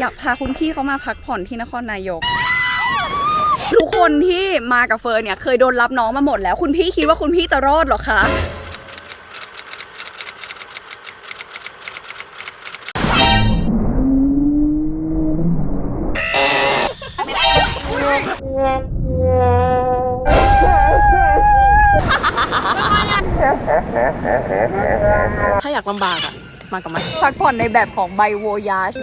อยากพาคุณพี่เขามาพักผ่อนที่นครนายก ทุกคนที่มากับเฟิร์นเนี่ยเคยโดนรับน้องมาหมดแล้ว คุณพี่คิดว่าคุณพี่จะรอดเหรอคะถ้าอยากลำบากอะมากับมันพักผ่อนในแบบของไบโวยาช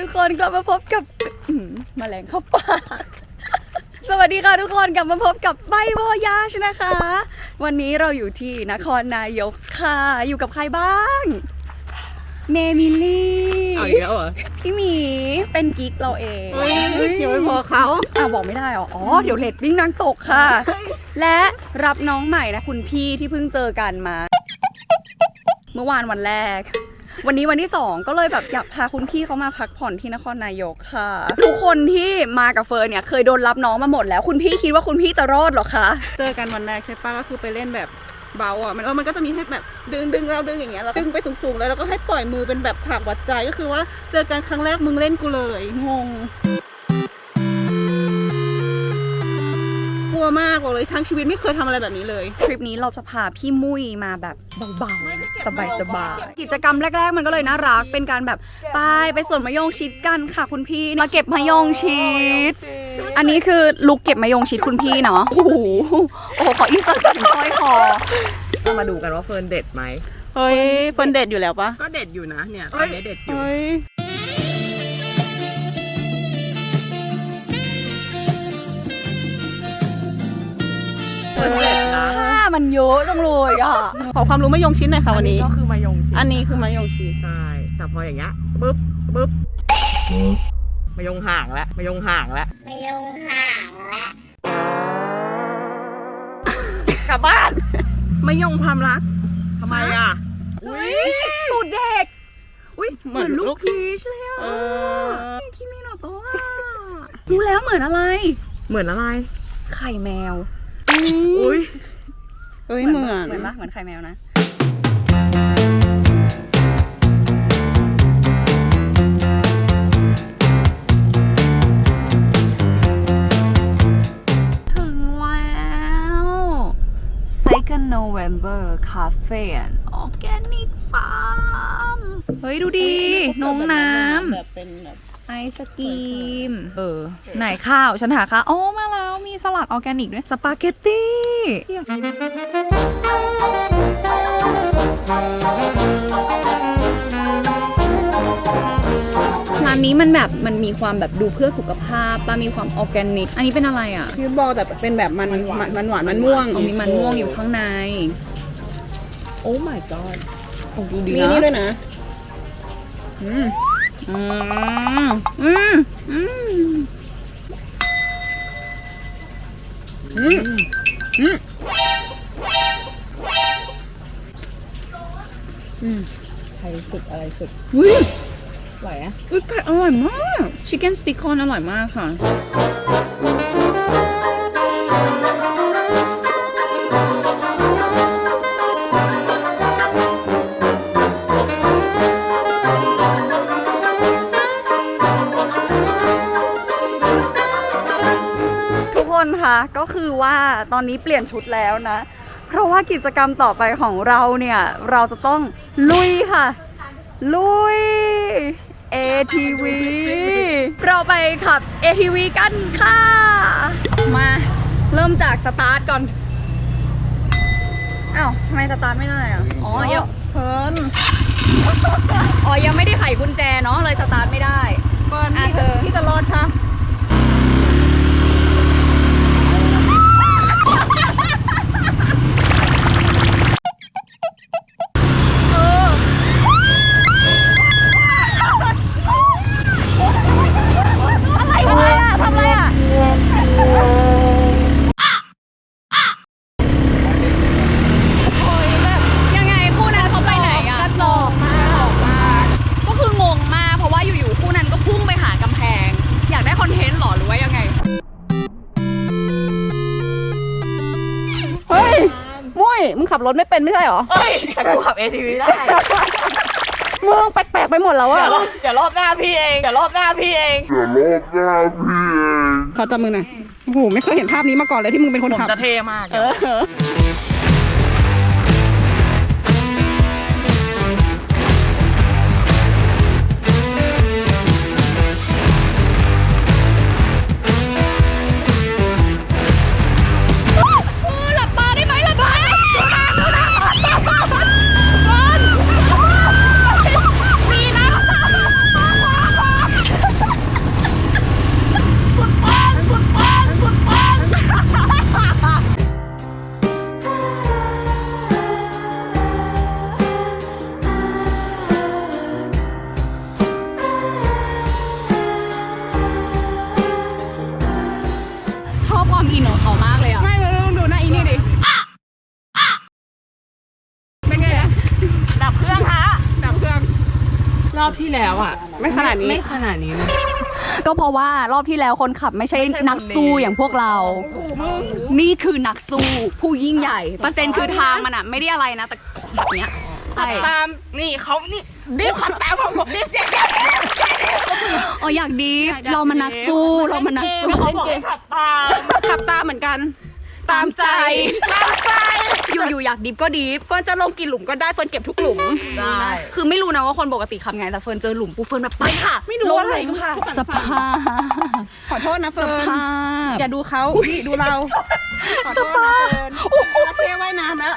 ทุกคนกลับมาพบกับอื้อหือแมลงเข้าปากสวัสดีค่ะทุกคนกลับมาพบกับไบโวยาชนะคะ วันนี้เราอยู่ที่นครนายกค่ะ อยู่กับใครบ้างเนมิลี่เอาอีกแล้วเหรอพี่หมีเป็นกิ๊กเราเองเฮ้ยยังไม่พอเขาอะบอกไม่ได้เหรออ๋อเดี๋ยวเลตติ้งนางตกค่ะ และรับน้องใหม่นะคุณพี่ที่เพิ่งเจอกันมา เมื่อวานวันแรก วันนี้วันที่สองก็เลยแบบอยากพาคุณพี่เขามาพักผ่อนที่นครนายกค่ะ ทุกคนที่มากับเฟิร์นเนี่ยเคยโดนรับน้องมาหมดแล้ว คุณพี่คิดว่าคุณพี่จะรอดเหรอคะ เจอกันวันแรกใช่ปะก็คือไปเล่นแบบเบาอะมันเออมันก็จะมีให้แบบดึงดึงเราดึงอย่างเงี้ยเราดึงไปสูงๆเลยแล้วก็ให้ปล่อยมือเป็นแบบฉากวัดใจก็คือว่าเจอกันครั้งแรกมึงเล่นกูเลยงง วมากบอกเลยทั้งชีวิตไม่เคยทำอะไรแบบนี้เลย ทริปนี้เราจะพาพี่มุ้ยมาแบบเบาๆ สบายๆ กิจกรรมแรก ๆ มันก็เลยน่ารัก เป็นการแบบไปไปสวนมะยงชิดกันค่ะคุณพี่ มาเก็บมะยงชิด อันนี้คือลุกเก็บมะยงชิดคุณพี่เนาะ โอ้โห โอ้โหขออินเสิร์ตถึงสร้อยคอ เรามาดูกันว่าเฟิร์นเด็ดไหม เฮ้ยเฟิร์นเด็ดอยู่แล้วปะก็เด็ดอยู่นะเนี่ยตอนนี้เด็ดอยู่ เฮ้ย เฟิร์นเด็ดนะผ้ามันเยอะจังเลยอะ ขอความรู้มายงชิ้นหน่อยค่ะวันนี้ ก็คือมายงชิดอันนี้คือมายงชินใช่แต่พออย่างเงี้ยปึ๊บปึ๊บมายงห่างแล้วมายงห่างแล้วมายงห่างแล้วกลับบ้านมายงความรักทำไมอะอุ้ยตูดเด็กอุ้ยเหมือนลูกพีชเลยอะเออคิมิโนโตะรู้แล้วเหมือนอะไร เหมือนอะไร ไข่แมว อุ้ยเฮ้ยเหมือนเหมือนปะเหมือนไข่แมวนะถึงแล้ว Second November Cafe and Organic Farm เฮ้ย ดูดี น้องน้ำแบบเป็นแบบ ไอศกรีม เออ ไหนข้าว ฉันหาข้าวโอ้มาแล้วมีสลัดออร์แกนิกด้วย สปาเกตตี้ ร้านนี้มันแบบมันมีความแบบดูเพื่อสุขภาพปะมีความออร์แกนิก อันนี้เป็นอะไรอะพี่บอลแต่เป็นแบบมันมันมันหวานมันม่วงเอามีมันม่วงอยู่ข้างใน โอ้ my god โอ้ดูดีมีนะนี่ด้วยนะอืม อืมอืมอืมอืมอืมอืมใครสุดอะไรสุดอุ้ยอร่อยอะอุ้ยไก่อร่อยมาก ชิคเก้นสติ๊กคอนอร่อยมากค่ะ คะก็คือว่าตอนนี้เปลี่ยนชุดแล้วนะ เพราะว่ากิจกรรมต่อไปของเราเนี่ย เราจะต้องลุยค่ะ ลุย ATV เราไปขับ ATV กันค่ะ มาเริ่มจากสตาร์ทก่อนอ้าวทำไมสตาร์ทไม่ได้อะอ๋อยังเพิ่นอ๋อยังไม่ได้ไขกุญแจเนาะเลยสตาร์ทไม่ได้เพิ่นอะพี่เธจะอพี่จะรอดใช่ รือว่ายังไง เฮ้ย มุ้ย มึงขับรถไม่เป็นไม่ใช่หรอเฮ้ยแต่กูขับ ATV ได้ มึงแปลกๆไปหมดแล้วอะเดี๋ยวรอบหน้าพี่เองเดี๋ยวรอบหน้าพี่เอง เดี๋ยวรอบหน้าพี่เอง เขาจำมึงหน่อยโอ้โห ไม่เคยเห็นภาพนี้มาก่อนเลยที่มึงเป็นคนขับ จะเท่มากเลยเออ ที่แล้วอะ ไม่ขนาดนี้ ไม่ขนาดนี้นะก็เพราะว่ารอบที่แล้วคนขับไม่ใช่ไม่ใช่นักสู้คนดีอย่างพวกเรา นี่คือนักสู้ผู้ยิ่งใหญ่ ประเด็นคือทางมันอะไม่ได้อะไรนะ แต่แบบเนี้ยใช่ตามนี่เขานี่รีบขับตามผมผมรีบเจ๊อ๋ออยากดีฟเรามานักสู้เรามานักสู้เขาบอกให้ขับตามขับตามเหมือนกัน ตามใจตามใจ อยู่อยู่อยากดิฟก็ดิฟเฟิร์นจะลงกี่หลุมก็ได้เฟิร์นเก็บทุกหลุม ได้ คือไม่รู้นะว่าคนปกติขับไงแต่เฟิร์นเจอหลุมปุ๊บเฟิร์นแบบไปค่ะไม่รู้ลงอะไรหลุมค่ะค่ะ สภาพขอโทษนะสเฟิร์นภาพอย่าดูเขานี่ดูเรา ขอโทษนะเฟิร์นมาเที่ยวว่ายน้ำแล้ว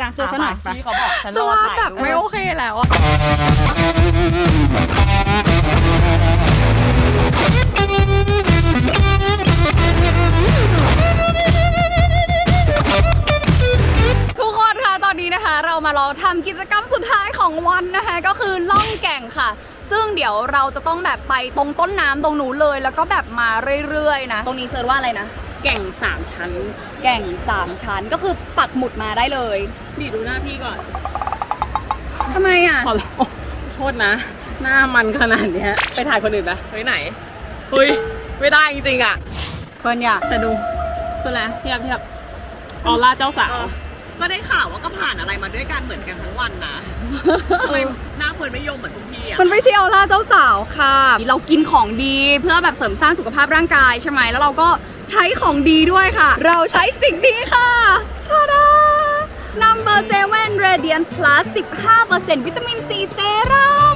ล้างตัวซะหน่อยไปพี่เขาบอกฉันสรอภาพถ่ายแบบด้วยไม่โอเคแล้วอะ นี้นะคะเรามาลองทำกิจกรรมสุดท้ายของวันนะคะ ก็คือล่องแก่งค่ะ ซึ่งเดี๋ยวเราจะต้องแบบไปตรงต้นน้ำตรงนู้นเลย แล้วก็แบบมาเรื่อยๆนะ ตรงนี้เซิร์ชว่าอะไรนะ แก่งสามชั้น แก่งสามชั้นก็คือปักหมุดมาได้เลยนี่ดูหน้าพี่ก่อนทำไมอะขอร้องโทษนะ หน้ามันขนาดเนี้ยไปถ่ายคนอื่นนะเฮ้ยไหนเฮ้ยไม่ได้จริงๆอะเฟิร์นอยากแต่ดูคืออะไรเทียบเทียบออร่าเจ้าสาว ก็ได้ข่าวว่าก็ผ่านอะไรมาด้วยกันเหมือนกันทั้งวันนะทำไมหน้าเฟิร์นไม่ยงเหมือนทุกพี่อะมันไม่ใช่ออร่าเจ้าสาวค่ะ เรากินของดีเพื่อแบบเสริมสร้างสุขภาพร่างกายใช่ไหมแล้วเราก็ใช้ของดีด้วยค่ะ เราใช้สิ่งดีค่ะทาดา Number 7 Radiant Plus 15%วิตามินซีเซรั่ม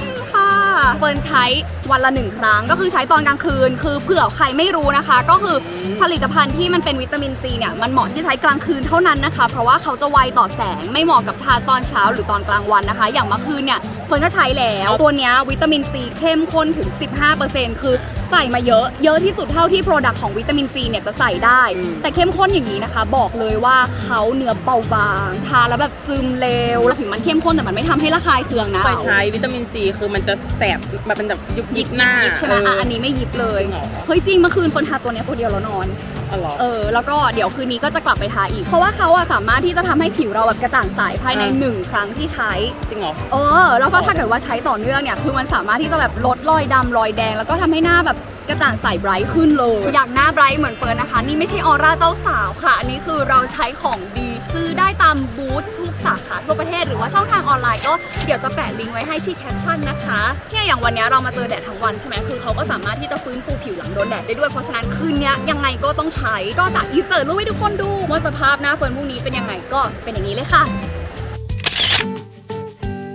ค่ะ เฟิร์นใช้วันละหนึ่งครั้ง ก็คือใช้ตอนกลางคืน คือเผื่อใครไม่รู้นะคะ ก็คือผลิตภัณฑ์ที่มันเป็นวิตามินซีเนี่ยมันเหมาะที่ใช้กลางคืนเท่านั้นนะคะ เพราะว่าเขาจะไวต่อแสงไม่เหมาะกับทาตอนเช้าหรือตอนกลางวันนะคะ อย่างเมื่อคืนเนี่ย ฟิร์นก็ใช้แล้ว ตัวเนี้ยวิตามินซีเข้มข้นถึง 15%คือใส่มาเยอะ เยอะที่สุดเท่าที่โปรดักต์ของวิตามินซีเนี่ยจะใส่ได้ แต่เข้มข้นอย่างนี้นะคะ บอกเลยว่าเขาเนื้อเบาบางทานแล้วแบบซึมเร็วถึงมันเข้มข้นแต่มันไม่ทำให้ระคายเคืองนะเคยใช้วิตามินซีคือมันจะแสบมันเป็นแบบยุบยิยิบบหน้ายิบใช่ไหมอะอันนี้ไม่ยิบเลยจริงเหรอเฮ้ยจริงเมื่อคืนเฟิร์นทาตัวเนี้ยตัวเดียวแล้วนอน อ๋อเหรอ เออแล้วก็เดี๋ยวคืนนี้ก็จะกลับไปทาอีก เพราะว่าเขาอะสามารถที่จะทำให้ผิวเราแบบกระจ่างใสภายในอ่า หนึ่งครั้งที่ใช้ จริงเหรอ เออแล้วก็ถ้าเกิดว่าใช้ต่อเนื่องเนี่ยคือมันสามารถที่จะแบบลดรอยดำรอยแดง แล้วก็ทำให้หน้าแบบกระจ่างใสไบรท์ขึ้นเลย อยากหน้าไบรท์เหมือนเฟิร์นนะคะ นี่ไม่ใช่ออร่าเจ้าสาวค่ะ อันนี้คือเราใช้ของดีซื้อได้ตามบูธทุกสาขาทั่วประเทศหรือว่าช่องทางออนไลน์ก็เดี๋ยวจะแปะลิงก์ไว้ให้ที่แคปชั่นนะคะเนี่ยอย่างวันนี้เรามาเจอแดดทั้งวันใช่ไหมคือเขาก็สามารถที่จะฟื้นฟูผิวหลังโดนแดดได้ด้วยเพราะฉะนั้นคืนนี้ยยังไงก็ต้องใช้ก็จะอินเสิร์ตรูปให้ทุกคนดูว่าสภาพหน้าเฟิร์นพรุ่งนี้เป็นยังไงก็เป็นอย่างนี้เลยค่ะ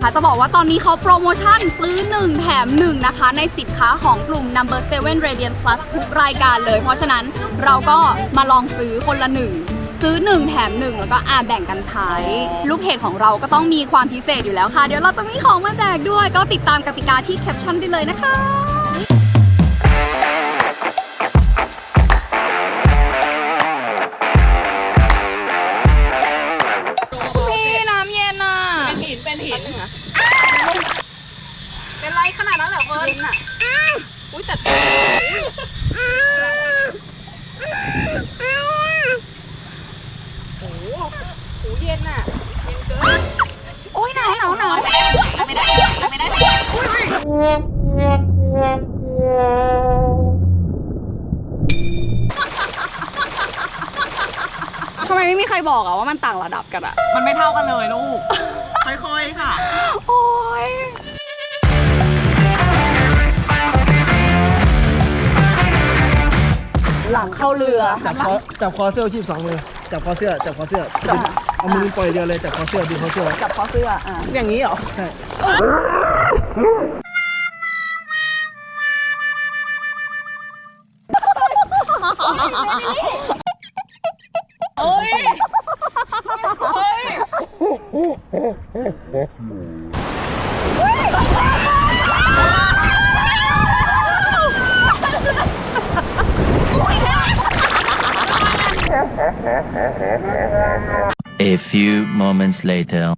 ค่ะจะบอกว่าตอนนี้เขาโปรโมชั่นซื้อ 1 แถม 1 นะคะ ในสินค้าของกลุ่ม Number 7 Radiant Plus ทุกรายการเลย เพราะฉะนั้นเราก็มาลองซื้อคนละหนึ่งซื้อ 1 แถม 1 แล้วก็อาแบ่งกันใช้ ลูกเพจของเราก็ต้องมีความพิเศษอยู่แล้วค่ะ เดี๋ยวเราจะมีของมาแจกด้วย ก็ติดตามกติกาที่แคปชั่นได้เลยนะคะ ทำไมไม่มีใครบอกอะว่ามันต่างระดับกันอะมันไม่เท่ากันเลยลูก ค่อยๆค่ะ โอ้ยหลังเข้าเรือ จับคอจับคอเสื้อชีพสองมือ จับคอเสื้อ จับคอเสื้อดึงเอามือปล่อยเรือเลยจับคอเสื้อดึงคอเสื้อ จับคอเสื้ออะอย่างนี้เหรอ ใช่ A few moments later.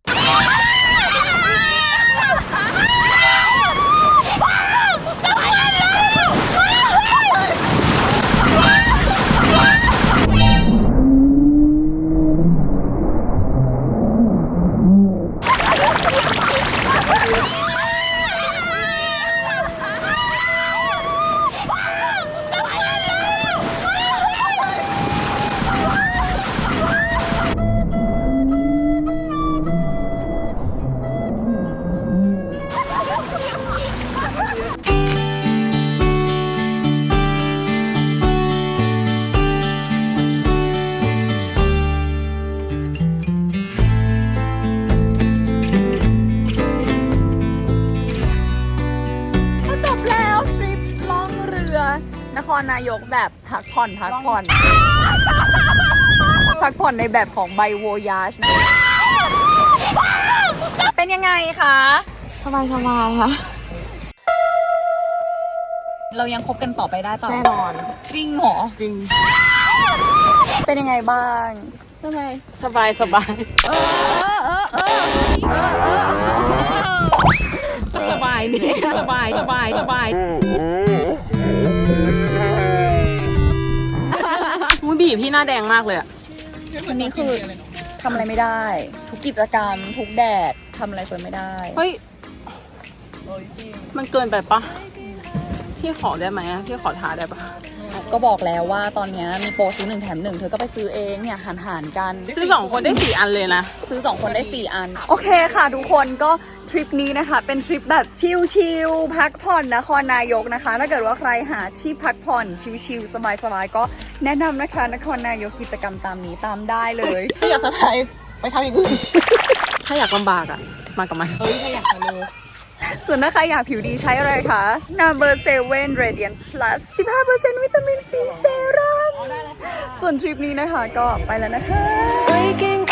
นครนายกแบบพักผ่อนพักผ่อน พักผ่อนในแบบของไบโวยาชเป็นยังไงคะ สบายสบายค่ะ เรายังคบกันต่อไปได้เปล่าแน่นอน จริงเหรอ จริง เป็นยังไงบ้าง สบาย สบายสบายสบายนี่สบายสบายสบาย บีบพี่หน้าแดงมากเลยอะวันนี้คือทำอะไรไม่ได้ ทุกกิจกรรม ทุกแดดทำอะไรเฟิร์นไม่ได้ เฮ้ย มันเกินไปปะพี่ขอได้ไหมอะพี่ขอท้าได้ปะก็บอกแล้วว่าตอนเนี้ยมีโปรซื้อหนึ่งแถมหนึ่งเธอก็ไปซื้อเองเนี่ยหันหันๆกัน ซื้อสองคนได้สี่อันเลยนะ ซื้อ 2 คนได้ 4 อัน โอเคค่ะทุกคนก็ ทริปนี้นะคะ เป็นทริปแบบชิลๆพักผ่อนนครนายกนะคะ ถ้าเกิดว่าใครหาที่พักผ่อนชิลๆสบายๆก็แนะนำนะคะนครนายกกิจกรรมตามนี้ตามได้เลย ถ้าอยากสบายไปทำอย่างอื่น ถ้าอยากลำบากอะมากับมันเฮ้ยถ้าอยากสนุกส่วนถ้าใครอยากผิวดีใช้อะไรคะ Number 7 Radiant Plus 15%วิตามินซีเซรั่มส่วนทริปนี้นะคะก็ไปแล้วนะคะ Waking